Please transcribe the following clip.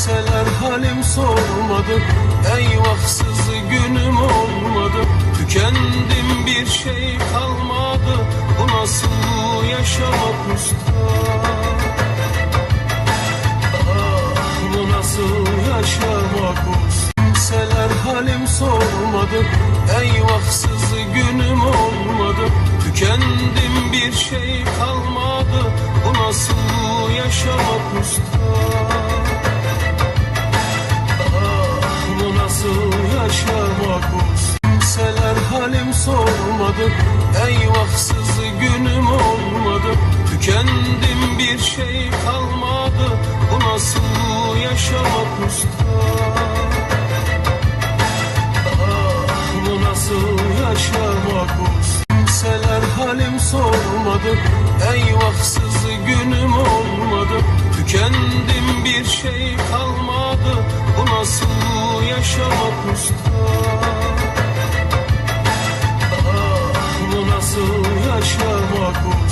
Kimseler halim sormadı Eyvahsız günüm olmadı. Tükendim bir şey kalmadı Bu nasıl yaşamak usta Ah bu nasıl yaşamak usta Kimseler halim sormadı Eyvahsız günüm olmadı. Tükendim bir şey kalmadı Bu nasıl yaşamak usta yaşamak Kimseler halim sormadı. Eyvahsız günüm olmadı. Tükendim bir şey kalmadı. Bu nasıl yaşamak usta Ah bu nasıl yaşamak usta Kimseler halim sormadı. Eyvahsız günüm olmadı. Tükendim bir şey kalmadı. Bu nasıl yaşamak usta Ah bu nasıl yaşamak usta